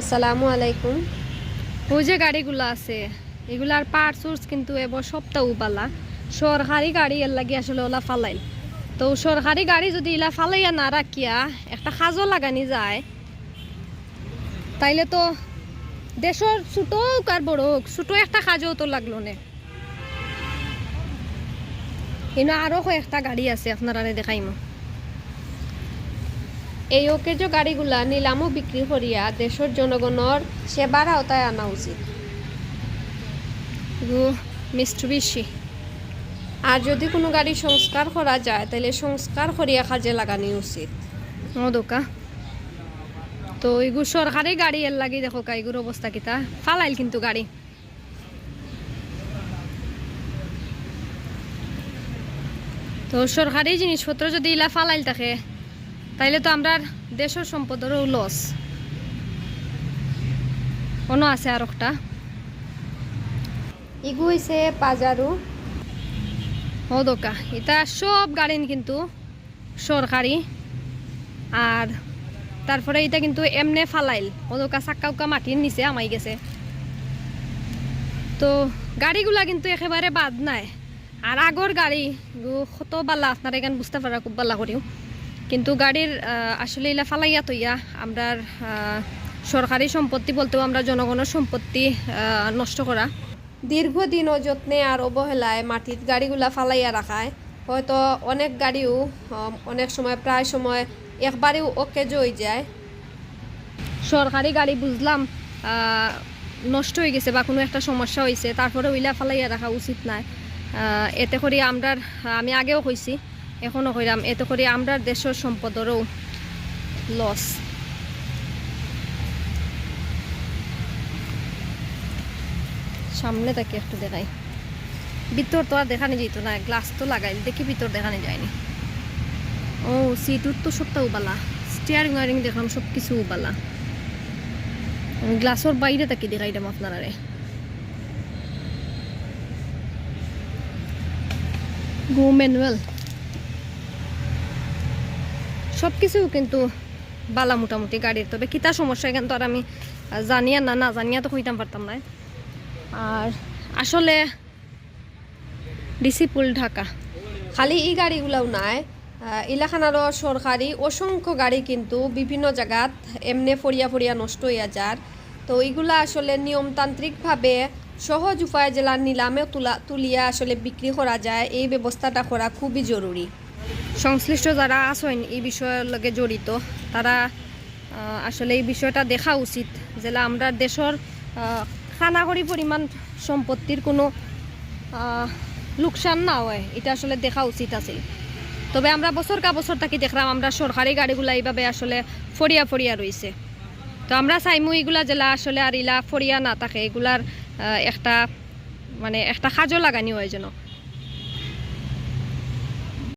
আসসালামু আলাইকুম। ওই যে গাড়িগুলো আছে এগুলার পার্ট সোর্স কিন্তু এবার সপ্তাহ পালা সরকারি গাড়ি এর লাগি আসলে ওলা ফালাইল। তো সরকারি গাড়ি যদি ইলা ফালাইয়া না রাখিয়া একটা সাজও লাগানি যায়, তাইলে তো দেশের ছোট হোক আর বড় হোক, ছোট একটা কাজও তো লাগল নে। কিন্তু আরও কয়েকটা গাড়ি আছে আপনারা দেখাইমো। এই ওকেজ গাড়িগুলা নিলামও বিক্রি করিয়া দেশের জনগণের সেবার আওতায় আনা উচিত। মিস্টুবিশি আর যদি কোনো গাড়ি সংস্কার করা যায় তাহলে সংস্কার করিয়া কাজে লাগানি উচিত। ও দোকা তো এগুলো সরকারি গাড়ি এর লাগি দেখো কা এগুলোর অবস্থা কিতা ফালাইল কিন্তু গাড়ি। তো সরকারি জিনিসপত্র যদি ইলা ফালাইল থাকে তাইলে তো আমরা দেশের সম্পদেরও লস অন্য আছে আর একটা? ইগু হয়েছে পাজারু। ও দোকা এটা সব গাড়ি কিন্তু সরকারি। আর তারপরে এটা কিন্তু এমনে ফালাইল। ও দোকা চাক্কা উক্কা মাটির নিচে আমাই গেছে। তো গাড়িগুলা কিন্তু একেবারে বাদ নাই। আর আগর গাড়ি গু কত বালা আপনারা এখান বুঝতে পারা খুব বালা করিও। কিন্তু গাড়ির আসলে এলা ফালাইয়া তৈয়া। আমরা সরকারি সম্পত্তি বলতেও আমরা জনগণের সম্পত্তি নষ্ট করা। দীর্ঘদিন যত্নে আর অবহেলায় মাটির গাড়িগুলা ফালাইয়া রাখায়। হয়তো অনেক গাড়িও অনেক সময় প্রায় সময় একবারেও অকেজ হয়ে যায়। সরকারি গাড়ি বুঝলাম নষ্ট হয়ে গেছে বা কোনো একটা সমস্যা হয়েছে তারপরে ওইলা ফালাইয়া রাখা উচিত আহ, এতে করে আমরা আমি আগেও কইছি এখনও কইরাম এতে করে আমরার দেশের সম্পদেরও লস সামনে তাকে একটু দেখাই। ভিতর তো আর দেখানি যেত না গ্লাস তো লাগাই দেখি ভিতর দেখানি যায়নি। ও সিটুর তো সবটা উবালা। স্টিয়ারিং ওয়ারিং দেখলাম সব কিছু উবালা। আমি গ্লাসের বাইরে তাকি দেখাইলাম আপনারা রে গো ম্যানুয়াল সব কিছু কিন্তু বালা মোটামুটি গাড়ির। তবে কিতা সমস্যা এখান তো আর আমি জানিয়া না না জানিয়া তো কইতাম পারতাম না। আর আসলে ডিসিপুল ঢাকা। খালি এই গাড়িগুলাও নাই ইলাখানারও সরকারি অসংখ্য গাড়ি কিন্তু বিভিন্ন জায়গাত এমনে ফরিয়া ফরিয়া নষ্ট হইয়া যার। তো এইগুলা আসলে নিয়মতান্ত্রিকভাবে সহজ উপায় জেলা নিলামে তুলা তুলিয়া আসলে বিক্রি করা যায়, এই ব্যবস্থাটা করা খুবই জরুরি। সংশ্লিষ্ট যারা আছেন এই বিষয়ের লগে জড়িত, তারা আসলে এই বিষয়টা দেখা উচিত যে আমরা দেশের খানাখড়ি পরিমাণ সম্পত্তির কোনো লোকসান না হয়, এটা আসলে দেখা উচিত আছে। তবে আমরা বছর কা বছর থাকি দেখলাম, আমরা সরকারি গাড়িগুলা এইভাবে আসলে ফরিয়া ফরিয়া রয়েছে তো আমরা চাইমু এইগুলা জেলা আসলে আর ইলা ফরিয়া না থাকে, এগুলার একটা মানে একটা সাজও লাগানি হয় যেন।